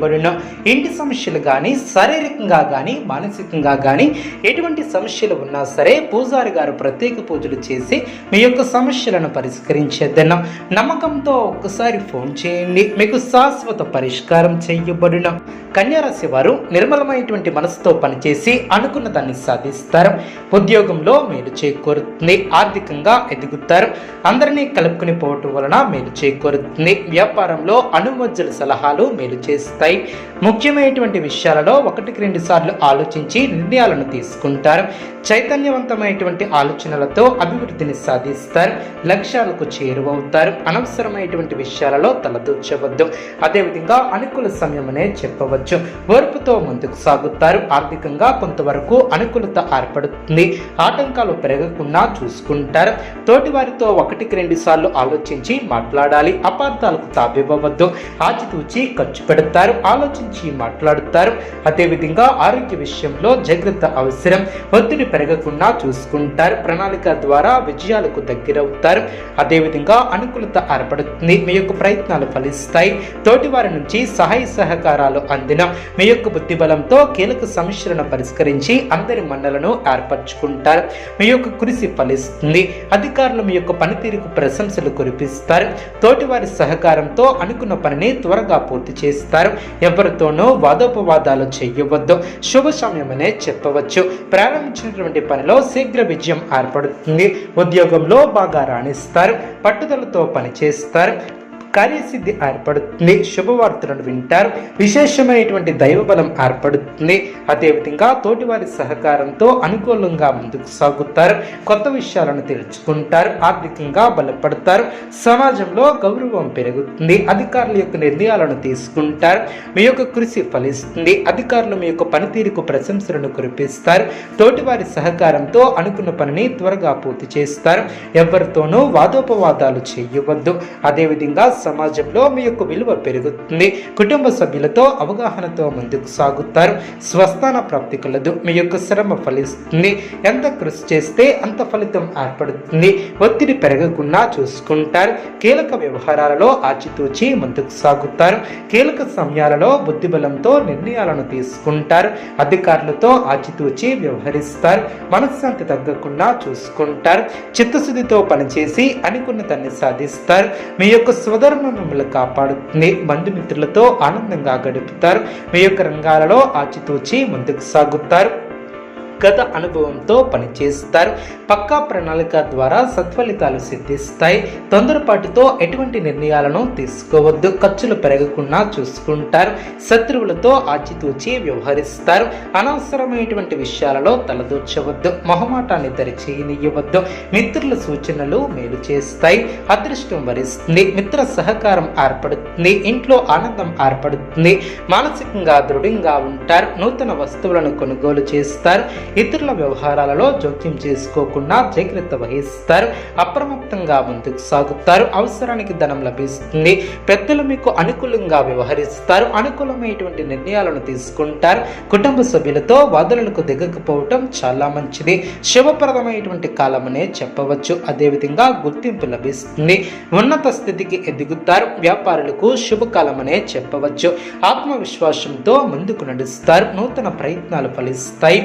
చేయబడిన ఇంటి సమస్యలు కానీ శారీరకంగా కానీ మానసికంగా కానీ ఎటువంటి సమస్యలు ఉన్నా సరే పూజారి గారు ప్రత్యేక పూజలు చేసి మీ యొక్క సమస్యలను పరిష్కరించేద్దన్న నమ్మకంతో ఒక్కసారి ఫోన్ చేయండి. మీకు శాశ్వత పరిష్కారం చేయబడిన. కన్యారాశి వారు నిర్మలమైనటువంటి మనసుతో పనిచేసి అనుకున్న దాన్ని సాధిస్తారు. ఉద్యోగంలో మేలు చేకూరుతుంది. ఆర్థికంగా ఎదుగుతారు. అందరినీ కలుపుకుని పోవటం వలన మేలు చేకూరుతుంది. వ్యాపారంలో అనుమజ్జల సలహాలు మేలు వస్తాయి ముఖ్యమైనటువంటి విషయాలలో ఒకటికి రెండు సార్లు ఆలోచించి నిర్ణయాలను తీసుకుంటారు. చైతన్యవంతమైనటువంటి ఆలోచనలతో అభివృద్ధిని సాధిస్తారు. లక్ష్యాలకు చేరువవుతారు. అనవసరమైనటువంటి విషయాలలో తలదూర్చవద్దు. అదేవిధంగా అనుకూల సమయమనే చెప్పవచ్చు. ఓర్పుతో ముందుకు సాగుతారు. ఆర్థికంగా కొంతవరకు అనుకూలత ఏర్పడుతుంది. ఆటంకాలు పెరగకుండా చూసుకుంటారు. తోటి వారితో ఒకటికి రెండు సార్లు ఆలోచించి మాట్లాడాలి. అపార్థాలకు తావివ్వవద్దు. ఆచితూచి ఖర్చు పెడతారు. ఆలోచించి మాట్లాడుతారు. అదేవిధంగా ఆరోగ్య విషయంలో జాగ్రత్త అవసరం. ఒత్తిడి పెరగకుండా చూసుకుంటారు. ప్రణాళిక ద్వారా విజయాలకు దగ్గరవుతారు. అదేవిధంగా అనుకూలత ఏర్పడుతుంది. మీ యొక్క ప్రయత్నాలు ఫలిస్తాయి. తోటివారి నుంచి సహాయ సహకారాలు అందిన మీ యొక్క బుద్ధిబలంతో కీలక సమస్యలను పరిష్కరించి అందరి మండలను ఏర్పరచుకుంటారు. మీ యొక్క కృషి ఫలిస్తుంది. అధికారులు మీ యొక్క పనితీరుకు ప్రశంసలు కురిపిస్తారు. తోటివారి సహకారంతో అనుకున్న పనిని త్వరగా పూర్తి చేస్తారు. ఎవరితోనూ వాదోపవాదాలు చేయవద్దు. శుభ సమయమనే చెప్పవచ్చు. ప్రారంభించినటువంటి పనిలో శీఘ్ర విజయం ఏర్పడుతుంది. ఉద్యోగంలో బాగా రాణిస్తారు. పట్టుదలతో పనిచేస్తారు. కార్యసిద్ధి ఏర్పడుతుంది. శుభవార్తలను వింటారు. విశేషమైనటువంటి దైవబలం ఏర్పడుతుంది. అదేవిధంగా తోటివారి సహకారంతో అనుకూలంగా ముందుకు సాగుతారు. కొత్త విషయాలను తెలుసుకుంటారు. ఆర్థికంగా బలపడతారు. సమాజంలో గౌరవం పెరుగుతుంది. అధికారుల యొక్క నిర్ణయాలను తీసుకుంటారు. మీ యొక్క కృషి ఫలిస్తుంది. అధికారులు మీ యొక్క పనితీరుకు ప్రశంసలను కురిపిస్తారు. తోటివారి సహకారంతో అనుకున్న పనిని త్వరగా పూర్తి చేస్తారు. ఎవరితోనూ వాదోపవాదాలు చేయవద్దు. అదేవిధంగా సమాజంలో మీ యొక్క విలువ పెరుగుతుంది. కుటుంబ సభ్యులతో అవగాహనతో ముందుకు సాగుతారు. స్వస్థాన ప్రాప్తి కలదు. మీ యొక్క శ్రమ ఫలిస్తుంది. ఎంత కృషి చేస్తే అంత ఫలితం ఏర్పడుతుంది. ఒత్తిడి పెరగకుండా చూసుకుంటారు. కీలక వ్యవహారాలలో ఆచితూచి ముందుకు సాగుతారు. కీలక సమయాలలో బుద్ధిబలంతో నిర్ణయాలను తీసుకుంటారు. అధికారులతో ఆచితూచి వ్యవహరిస్తారు. మనశ్శాంతి తగ్గకుండా చూసుకుంటారు. చిత్తశుద్ధితో పనిచేసి అనుకున్న దాన్ని సాధిస్తారు. మీ యొక్క స్వధర్మం మిమ్మల్ని కాపాడుతుంది. బంధుమిత్రులతో ఆనందంగా గడుపుతారు. మీ యొక్క రంగాలలో ఆచితూచి ముందుకు సాగుతారు. గత అనుభవంతో పనిచేస్తారు. పక్కా ప్రణాళిక ద్వారా సత్ఫలితాలు సిద్ధిస్తాయి. తొందరపాటుతో ఎటువంటి నిర్ణయాలను తీసుకోవద్దు. ఖర్చులు పెరగకుండా చూసుకుంటారు. శత్రువులతో ఆచితూచి వ్యవహరిస్తారు. అనవసరమైనటువంటి విషయాలలో తలదూర్చవద్దు. మొహమాటాన్ని దరిచేయనివ్వద్దు మిత్రుల సూచనలు మేలు చేస్తాయి. అదృష్టం వరిస్తుంది. మిత్ర సహకారం ఏర్పడుతుంది. ఇంట్లో ఆనందం ఏర్పడుతుంది. మానసికంగా దృఢంగా ఉంటారు. నూతన వస్తువులను కొనుగోలు చేస్తారు. ఇతరుల వ్యవహారాలలో జోక్యం చేసుకోకుండా జాగ్రత్త వహిస్తారు అప్రమత్తంగా ముందుకు సాగుతారు అవసరానికి ధనం లభిస్తుంది పెద్దలు మీకు అనుకూలంగా వ్యవహరిస్తారు అనుకూలమైనటువంటి నిర్ణయాలను తీసుకుంటారు కుటుంబ సభ్యులతో వాదనలకు దిగకపోవటం చాలా మంచిది. శుభప్రదమైనటువంటి కాలమనే చెప్పవచ్చు. అదేవిధంగా గుర్తింపు లభిస్తుంది. ఉన్నత స్థితికి ఎదుగుతారు. వ్యాపారులకు శుభకాలమనే చెప్పవచ్చు. ఆత్మవిశ్వాసంతో ముందుకు నడుస్తారు. నూతన ప్రయత్నాలు ఫలిస్తాయి.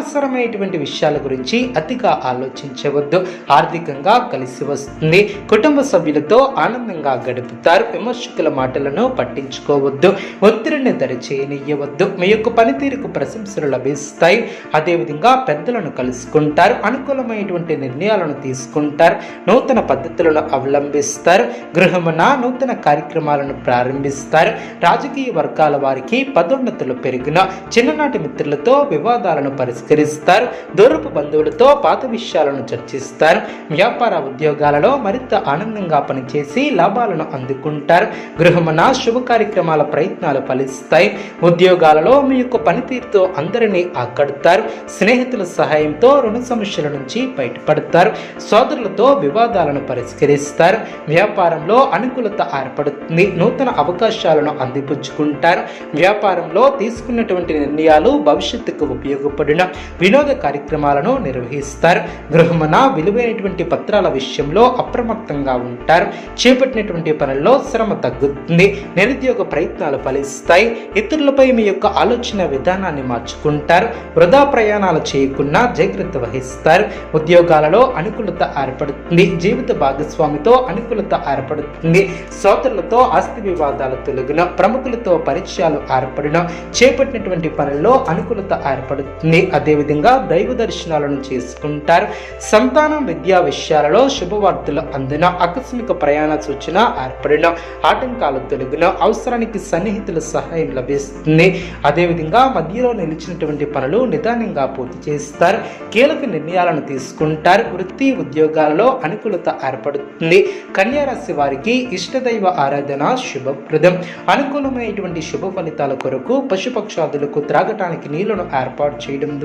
అనవసరమైనటువంటి విషయాల గురించి అతిగా ఆలోచించవద్దు. ఆర్థికంగా కలిసి వస్తుంది. కుటుంబ సభ్యులతో ఆనందంగా గడుపుతారు. విమర్శకుల మాటలను పట్టించుకోవద్దు. ఒత్తిడిని దరిచేయనియవద్దు మీ యొక్క పనితీరుకు ప్రశంసలు లభిస్తాయి. అదేవిధంగా పెద్దలను కలుసుకుంటారు. అనుకూలమైనటువంటి నిర్ణయాలను తీసుకుంటారు. నూతన పద్ధతులను అవలంబిస్తారు. గృహమున నూతన కార్యక్రమాలను ప్రారంభిస్తారు. రాజకీయ వర్గాల వారికి పదోన్నతులు పెరిగిన చిన్ననాటి మిత్రులతో వివాదాలను పరిష్కరి విస్తరిస్తారు దూరపు బంధువులతో పాత విషయాలను చర్చిస్తారు. వ్యాపార ఉద్యోగాలలో మరింత ఆనందంగా పనిచేసి లాభాలను అందుకుంటారు. గృహమున శుభ కార్యక్రమాల ప్రయత్నాలు ఫలిస్తాయి. ఉద్యోగాలలో మీ యొక్క పనితీరుతో అందరినీ ఆకడతారు. స్నేహితుల సహాయంతో రుణ సమస్యల నుంచి బయటపడతారు. సోదరులతో వివాదాలను పరిష్కరిస్తారు. వ్యాపారంలో అనుకూలత ఏర్పడుతుంది. నూతన అవకాశాలను అందిపుచ్చుకుంటారు. వ్యాపారంలో తీసుకున్నటువంటి నిర్ణయాలు భవిష్యత్తుకు ఉపయోగపడిన. వినోద కార్యక్రమాలను నిర్వహిస్తారు. గృహమున విలువైనటువంటి పత్రాల విషయంలో అప్రమత్తంగా ఉంటారు. చేపట్టినటువంటి పనుల్లో శ్రమ తగ్గుతుంది. నిరుద్యోగ ప్రయత్నాలు ఫలిస్తాయి. ఇతరులపై మీ యొక్క ఆలోచన విధానాన్ని మార్చుకుంటారు. వృధా ప్రయాణాలు చేయకుండా జాగ్రత్త వహిస్తారు. ఉద్యోగాలలో అనుకూలత ఏర్పడుతుంది. జీవిత భాగస్వామితో అనుకూలత ఏర్పడుతుంది. సోదరులతో ఆస్తి వివాదాలు తొలగిన ప్రముఖులతో పరిచయాలు ఏర్పడిన చేపట్టినటువంటి పనుల్లో అనుకూలత ఏర్పడుతుంది. అదేవిధంగా దైవ దర్శనాలను చేసుకుంటారు. సంతానం విద్యా విషయాలలో శుభవార్తలు అందిన ఆకస్మిక ప్రయాణ సూచన ఏర్పడిన ఆటంకాలు తొలగిన అవసరానికి సన్నిహితుల సహాయం లభిస్తుంది. అదేవిధంగా మధ్యలో నిలిచినటువంటి పనులు నిదానంగా పూర్తి చేస్తారు. కీలక నిర్ణయాలను తీసుకుంటారు. వృత్తి ఉద్యోగాలలో అనుకూలత ఏర్పడుతుంది. కన్యారాశి వారికి ఇష్టదైవ ఆరాధన శుభప్రదం. అనుకూలమైనటువంటి శుభ ఫలితాల కొరకు పశుపక్షాదులకు త్రాగటానికి నీళ్ళను ఏర్పాటు చేయడం